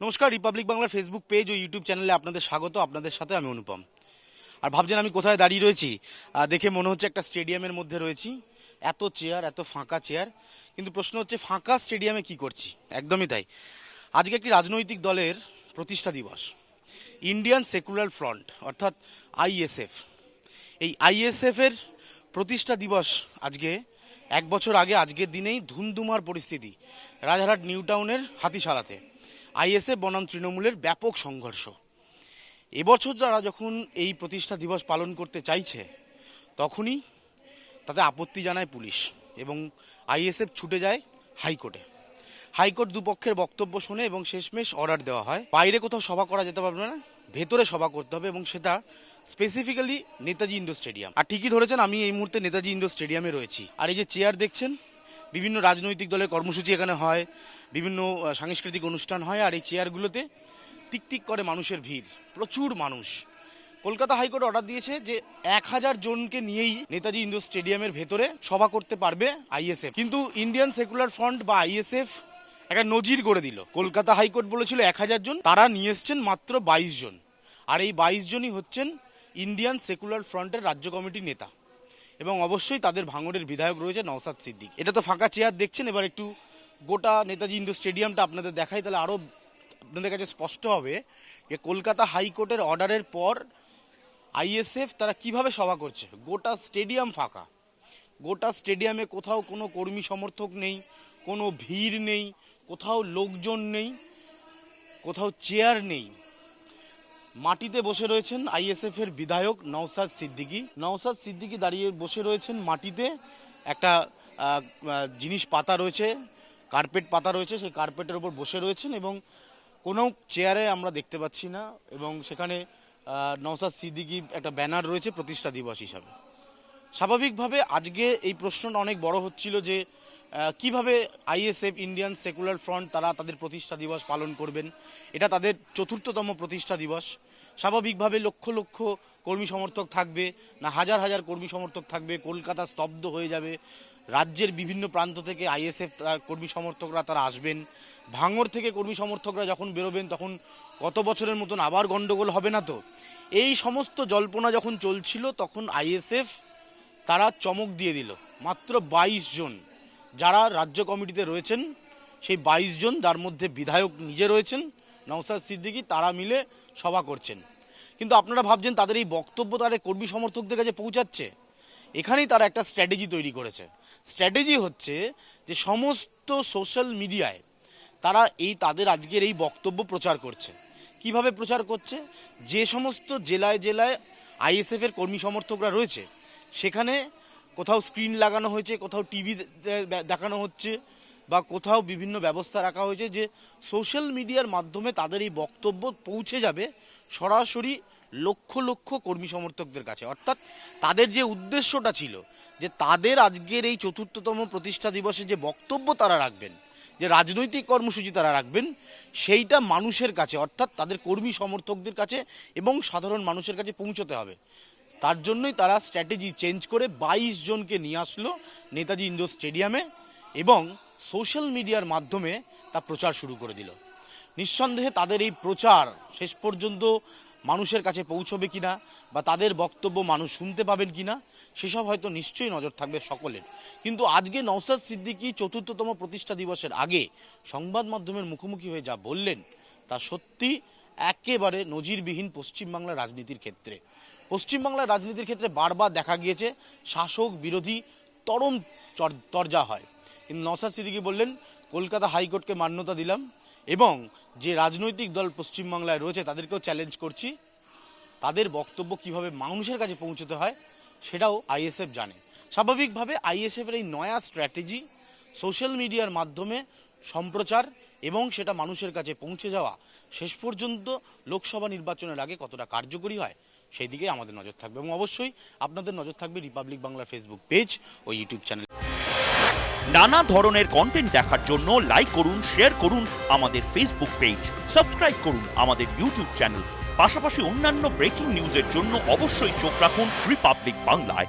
নমস্কার রিপাবলিক বাংলার Facebook page ও ইউটিউব চ্যানেলে আপনাদের স্বাগত, আপনাদের সাথে আমি অনুপম। আর ভাবছেন আমি কোথায় দাঁড়িয়ে রয়েছি? দেখে মনে হচ্ছে একটা স্টেডিয়ামের মধ্যে রয়েছি। এত চেয়ার, এত ফাঁকা চেয়ার। কিন্তু প্রশ্ন হচ্ছে, ফাঁকা স্টেডিয়ামে কি করছি? একদমই তাই। আজকে একটি রাজনৈতিক দলের প্রতিষ্ঠা দিবস। ইন্ডিয়ান সেকুলার ফ্রন্ট অর্থাৎ আইএসএফ এই আইএসএফ এর প্রতিষ্ঠা দিবস আজকে, এক বছর আগে, আজকের দিনেই ধুমধুমার পরিস্থিতি। রাজারহাট নিউ টাউনের হাতিশালাতে। আইএসএফ বনাম তৃণমূলের ব্যাপক সংঘর্ষ। এবছর তারা যখন এই প্রতিষ্ঠা দিবস পালন করতে চাইছে, তখনই তাতে আপত্তি জানায় পুলিশ এবং আইএসএফ ছুটে যায় হাইকোর্টে। হাইকোর্ট দুপক্ষের বক্তব্য শুনে এবং শেষমেশ অর্ডার দেওয়া হয়। বাইরে কোথাও সভা করা যেতে পারবে না, ভেতরে সভা করতে হবে এবং সেটা স্পেসিফিক্যালি নেতাজি ইন্ডোর স্টেডিয়াম। আর ঠিকই ধরেছেন, আমি এই মুহূর্তে নেতাজি ইন্ডোর স্টেডিয়ামে রয়েছি। আর এই যে চেয়ার দেখছেন বিভিন্ন রাজনৈতিক দলের কর্মসূচি এখানে হয়, বিভিন্ন সাংস্কৃতিক অনুষ্ঠান হয়, আর এই চেয়ারগুলোতে টিকটিক করে মানুষের ভিড়, প্রচুর মানুষ। কলকাতা হাইকোর্ট অর্ডার দিয়েছে যে এক হাজার জনকে নিয়েই নেতাজি ইন্দোর স্টেডিয়ামের ভেতরে সভা করতে পারবে আইএসএফ কিন্তু ইন্ডিয়ান সেকুলার ফ্রন্ট বা আইএসএফ একটা নজির করে দিল। কলকাতা হাইকোর্ট বলেছিল এক হাজার জন, তারা নিয়ে এসছেন মাত্র বাইশ জন। আর এই বাইশ জনই হচ্ছেন ইন্ডিয়ান সেকুলার ফ্রন্টের রাজ্য কমিটির নেতা। এবং অবশ্যই তাদের ভাঙড়ের বিধায়ক রয়েছে নওসাদ সিদ্দিক। এটা তো ফাঁকা চেয়ার দেখছেন, এবার একটু গোটা নেতাজি ইন্ডোর স্টেডিয়ামটা আপনাদের দেখাই, তাহলে আরও আপনাদের কাছে স্পষ্ট হবে যে কলকাতা হাইকোর্টের অর্ডারের পর আইএসএফ তারা কীভাবে সভা করছে? গোটা স্টেডিয়াম ফাঁকা। গোটা স্টেডিয়ামে কোথাও কোনো কর্মী সমর্থক নেই, কোনো ভিড় নেই, কোথাও লোকজন নেই, কোথাও চেয়ার নেই। মাটিতে বসে রয়েছেন আইএসএফ এর বিধায়ক নওসাদ সিদ্দিকী। নওসাদ সিদ্দিকী দাঁড়িয়ে বসে রয়েছেন মাটিতে। একটা জিনিস পাতা রয়েছে, কার্পেট পাতা রয়েছে, সেই কার্পেটের উপর বসে রয়েছেন এবং কোনো চেয়ারে আমরা দেখতে পাচ্ছি না এবং সেখানে নওসাদ সিদ্দিকী একটা ব্যানার রয়েছে প্রতিষ্ঠা দিবস হিসাবে। স্বাভাবিকভাবে আজকে এই প্রশ্নটা অনেক বড় হচ্ছিল যে কীভাবে আইএসএফ, ইন্ডিয়ান সেকুলার ফ্রন্ট, তারা তাদের প্রতিষ্ঠা দিবস পালন করবেন? এটা তাদের চতুর্থতম প্রতিষ্ঠা দিবস। স্বাভাবিকভাবে লক্ষ লক্ষ কর্মী সমর্থক থাকবে, না হাজার হাজার কর্মী সমর্থক থাকবে, কলকাতা স্তব্ধ হয়ে যাবে। রাজ্যের বিভিন্ন প্রান্ত থেকে আইএসএফ কর্মী সমর্থকরা তারা আসবেন। ভাঙর থেকে কর্মী সমর্থকরা যখন বেরোবেন, তখন গত বছরের মতন আবার গন্ডগোল হবে না তো? এই সমস্ত জল্পনা যখন চলছিল, তখন আইএসএফ তারা চমক দিয়ে দিল। মাত্র বাইশ জন। যারা রাজ্য কমিটিতে রয়েছেন, সেই বাইশ জন যার মধ্যে বিধায়ক নিজে রয়েছেন নওসাদ সিদ্দিকী, তারা মিলে সভা করছেন। কিন্তু আপনারা ভাবছেন তাদের এই বক্তব্য তাদের কর্মী সমর্থকদের কাছে পৌঁছাচ্ছে? এখানেই তারা একটা স্ট্র্যাটেজি তৈরি করেছে। স্ট্র্যাটেজি হচ্ছে যে সমস্ত সোশ্যাল মিডিয়ায় তারা এই তাদের আজকের এই বক্তব্য প্রচার করছে। কীভাবে প্রচার করছে? যে সমস্ত জেলায় জেলায় আইএসএফের কর্মী সমর্থকরা রয়েছে, সেখানে কোথাও স্ক্রিন লাগানো হয়েছে, কোথাও টিভি দেখানো হচ্ছে বা কোথাও বিভিন্ন ব্যবস্থা রাখা হয়েছে যে সোশ্যাল মিডিয়ার মাধ্যমে তাদের এই বক্তব্য পৌঁছে যাবে সরাসরি লক্ষ লক্ষ কর্মী সমর্থকদের কাছে। অর্থাৎ তাদের যে উদ্দেশ্যটা ছিল যে তাদের আজকের এই চতুর্থতম প্রতিষ্ঠা দিবসে যে বক্তব্য তারা রাখবেন, যে রাজনৈতিক কর্মসূচি তারা রাখবেন, সেইটা মানুষের কাছে, অর্থাৎ তাদের কর্মী সমর্থকদের কাছে এবং সাধারণ মানুষের কাছে পৌঁছতে হবে। তার জন্যই তারা স্ট্র্যাটেজি চেঞ্জ করে বাইশ জনকে নিয়ে আসলো নেতাজি ইন্ডোর স্টেডিয়ামে এবং সোশ্যাল মিডিয়ার মাধ্যমে তা প্রচার শুরু করে দিল। নিঃসন্দেহে তাদের এই প্রচার শেষ পর্যন্ত মানুষের কাছে পৌঁছবে কিনা বা তাদের বক্তব্য মানুষ শুনতে পাবেন কিনা, সেসব হয়তো নিশ্চয়ই নজর থাকবে সকলের। কিন্তু আজকে নওসাদ সিদ্দিকী চতুর্থতম প্রতিষ্ঠা দিবসের আগে সংবাদ মাধ্যমের মুখোমুখি হয়ে যা বললেন, তা সত্যি একেবারে নজিরবিহীন পশ্চিমবাংলার রাজনীতির ক্ষেত্রে। পশ্চিমবাংলার রাজনীতির ক্ষেত্রে বারবার দেখা গিয়েছে, শাসক বিরোধী তরম তরজা হয়। কিন্তু নওসাদ সিদ্দিকী বললেন, কলকাতা হাইকোর্টকে মান্যতা দিলাম এবং যে রাজনৈতিক দল পশ্চিমবাংলায় রয়েছে তাদেরকেও চ্যালেঞ্জ করছি। তাদের বক্তব্য কীভাবে মানুষের কাছে পৌঁছতে হয় সেটাও আইএসএফ জানে। স্বাভাবিকভাবে আইএসএফের এই নয়া স্ট্র্যাটেজি সোশ্যাল মিডিয়ার মাধ্যমে সম্প্রচার এবং সেটা মানুষের কাছে পৌঁছে যাওয়া, শেষ পর্যন্ত লোকসভা নির্বাচনের আগে কতটা কার্যকরী হয় সেই দিকে আমাদের নজর থাকবে এবং অবশ্যই আপনাদের নজর থাকবে রিপাবলিক বাংলা ফেসবুক পেজ ও ইউটিউব চ্যানেল নানা ধরনের কন্টেন্ট দেখার জন্য লাইক করুন শেয়ার করুন আমাদের ফেসবুক পেজ সাবস্ক্রাইব করুন আমাদের ইউটিউব চ্যানেল পাশাপাশি অন্যান্য ব্রেকিং নিউজের জন্য অবশ্যই চোখ রাখুন রিপাবলিক বাংলায়